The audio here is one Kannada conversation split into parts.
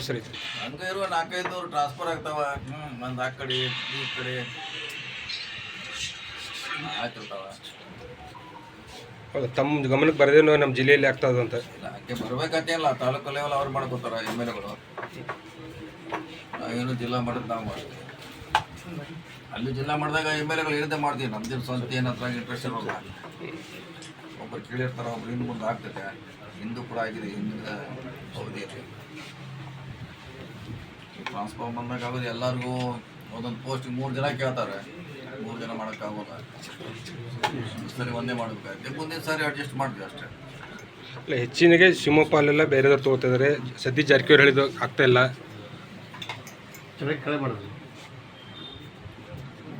ಸರಿ ಹಂಗೆ ಇರುವ ನಾಲ್ಕೈದು ಟ್ರಾನ್ಸ್ಫರ್ ಆಗ್ತಾವ. ಹ್ಞೂ ಒಂದು ಆ ಕಡೆ ಈ ಕಡೆ. ಆಗ್ತಿರ್ತಾವ ಹೌದು ತಮ್ಮ ಗಮನಕ್ಕೆ ಬರದೇನೋ ನಮ್ಮ ಜಿಲ್ಲೆಯಲ್ಲಿ ಆಗ್ತದ ಅಂತ? ಇಲ್ಲ ಹಂಗೆ ಬರ್ಬೇಕಂತೇನಿಲ್ಲ ತಾಲೂಕು ಲೆವೆಲ್ ಅವ್ರು ಮಾಡ್ಕೋತಾರ ಎಂ ಎಲ್ ಎಗಳು ನಾವೇನು ಜಿಲ್ಲಾ ಮಾಡೋದು ನಾವು ಮಾಡ್ತೀವಿ. ಅಲ್ಲಿ ಜಿಲ್ಲಾ ಮಾಡಿದಾಗ ಎಂ ಎಲ್ ಎಗಳು ಹೇಳಿದ್ದೆ ಮಾಡ್ತೀವಿ ನಮ್ದು ಸ್ವಂತ ಏನು ಅದ್ರಾಗ ಇಂಟ್ರೆಸ್ಟ್ ಇರೋಲ್ಲ. ಒಬ್ಬರು ಕೇಳಿರ್ತಾರೆ ಒಬ್ರು ಇನ್ನು ಮುಂದೆ ಆಗ್ತದೆ. ಹಿಂದೂ ಕೂಡ ಆಗಿದೆ ಹಿಂದಿನ ಅವಧಿಯಲ್ಲಿ ಟ್ರಾನ್ಸ್ಫಾರ್ಮ್ ಬಂದಾಗ ಆಗೋದು ಎಲ್ಲರಿಗೂ ಒಂದೊಂದು ಪೋಸ್ಟ್ ಮೂರು ಜನ ಕೇಳ್ತಾರೆ. ಮೂರು ಜನ ಮಾಡೋಕ್ಕಾಗೋಲ್ಲ ಸರಿ ಒಂದೇ ಮಾಡಬೇಕಾಗುತ್ತೆ ಮುಂದಿನ ಸಾರಿ ಅಡ್ಜಸ್ಟ್ ಮಾಡ್ತೀವಿ ಅಷ್ಟೇ. ಇಲ್ಲ ಹೆಚ್ಚಿನಗೆ ಶಿವಮೊಗ್ಗ ಅಲ್ಲೆಲ್ಲ ಬೇರೆದವ್ರು ತೊಗೋತಿದ್ದಾರೆ ಸದ್ಯ ಜಾರಕಿಹೊಳಿ ಹೇಳಿದ್ದು ಆಗ್ತಾ ಇಲ್ಲ.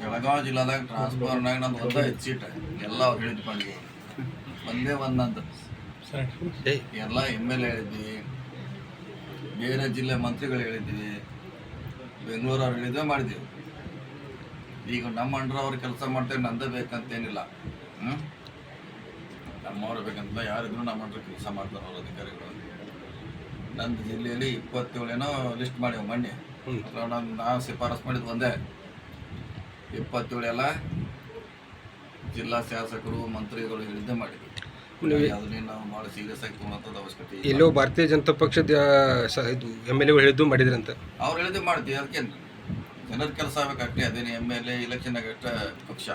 ಬೆಳಗಾವಿ ಜಿಲ್ಲಾದಾಗ ಟ್ರಾನ್ಸ್ಫರ್ನಾಗ ನಾನು ಒಂದ ಹೆಚ್ಚು ಸೀಟ್ ಎಲ್ಲ ಅವ್ರು ಹೇಳಿದ್ ಬಂದ್ವಿ ಒಂದೇ ಒಂದಂತ ಎಲ್ಲ ಎಂ ಎಲ್ ಎ ಹೇಳಿದ್ವಿ. ಬೇರೆ ಜಿಲ್ಲೆ ಮಂತ್ರಿಗಳು ಹೇಳಿದ್ವಿ. ಬೆಂಗಳೂರು ಅವ್ರು ಹೇಳಿದ್ದೇ ಮಾಡಿದ್ವಿ ಈಗ ನಮ್ಮ ಅಂಡ್ರವ್ರು ಕೆಲಸ ಮಾಡ್ತೇವೆ ನಂದೇ ಬೇಕಂತೇನಿಲ್ಲ. ಹ್ಞೂ ನಮ್ಮವ್ರು ಬೇಕಂತ ಯಾರಿದ್ರು ನಮ್ಮ ಅಂಡ್ರ ಕೆಲಸ ಮಾಡ್ತಾರೆ ಅವ್ರ ಅಧಿಕಾರಿಗಳು. ನಂದು ಜಿಲ್ಲೆಯಲ್ಲಿ ಇಪ್ಪತ್ತೇಳೇನೋ ಲಿಸ್ಟ್ ಮಾಡಿವಿ ಮೊನ್ನೆ. ನಾನು ನಾನು ಶಿಫಾರಸ್ ಮಾಡಿದ್ದು ಒಂದೇ. ಇಪ್ಪತ್ತೇಳೆಲ್ಲ ಜಿಲ್ಲಾ ಶಾಸಕರು ಮಂತ್ರಿಗಳು ಹೇಳಿದ್ದೇ ಮಾಡಿದ್ವಿ. ನೀವು ನಾವು ಭಾಳ ಸೀರಿಯಸ್ ಆಗಿ ತೊಗೊಳೋದು ಅವಶ್ಯಕತೆ ಇಲ್ಲ. ಎಲ್ಲೋ ಭಾರತೀಯ ಜನತಾ ಪಕ್ಷದ ಆ, ಸ- ಇದು ಎಂ ಎಲ್ ಎ ಹೇಳಿದ್ದು ಮಾಡಿದ್ರಂತ. ಅವ್ರು ಹೇಳಿದ್ದು ಮಾಡ್ತೀವಿ ಅದಕ್ಕೆ ಜನರ ಕೆಲಸ ಆಗ್ಬೇಕಷ್ಟೇ ಅದೇನು ಎಂ ಎಲ್ ಎ ಇಲೆಕ್ಷನ್ ಆಗಿಟ್ಟ ಪಕ್ಷ.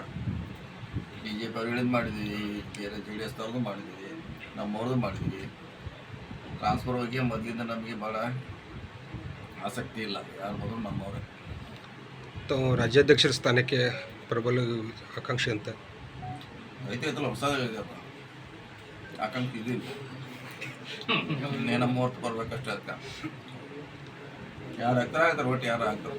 ಬಿ ಜೆ ಪಿ ಅವ್ರು ಹೇಳಿದ್ ಮಾಡಿದ್ದೀವಿ ಬೇರೆ ಜೆ ಡಿ ಎಸ್ ಅವ್ರದ್ದು ಮಾಡಿದ್ದೀವಿ ನಮ್ಮವ್ರದ್ದು ಮಾಡಿದ್ವಿ ಟ್ರಾನ್ಸ್ಫರ್ ಬಗ್ಗೆ ಮೊದಲಿಂದ ನಮಗೆ ಭಾಳ ಆಸಕ್ತಿ ಇಲ್ಲ ಯಾರು ಮೊದಲು ನಮ್ಮವ್ರೆ. ತಾವು ರಾಜ್ಯಾಧ್ಯಕ್ಷರ ಸ್ಥಾನಕ್ಕೆ ಪ್ರಬಲ ಆಕಾಂಕ್ಷೆ ಅಂತ. ಐತೆ ಐತಲ್ಲ ಹೊಸ ಆಕಾಂಕ್ಷೆ ಇದಿಲ್ಲ ಇನ್ನೇನ ಮೂವತ್ತು ಬರ್ಬೇಕಷ್ಟೇ ಅದಕ್ಕೆ. ಯಾರು ಹಾಕ್ತಾರೆ ಆಗ್ತಾರೆ ಒಟ್ಟು ಯಾರು ಹಾಕ್ತಾರೆ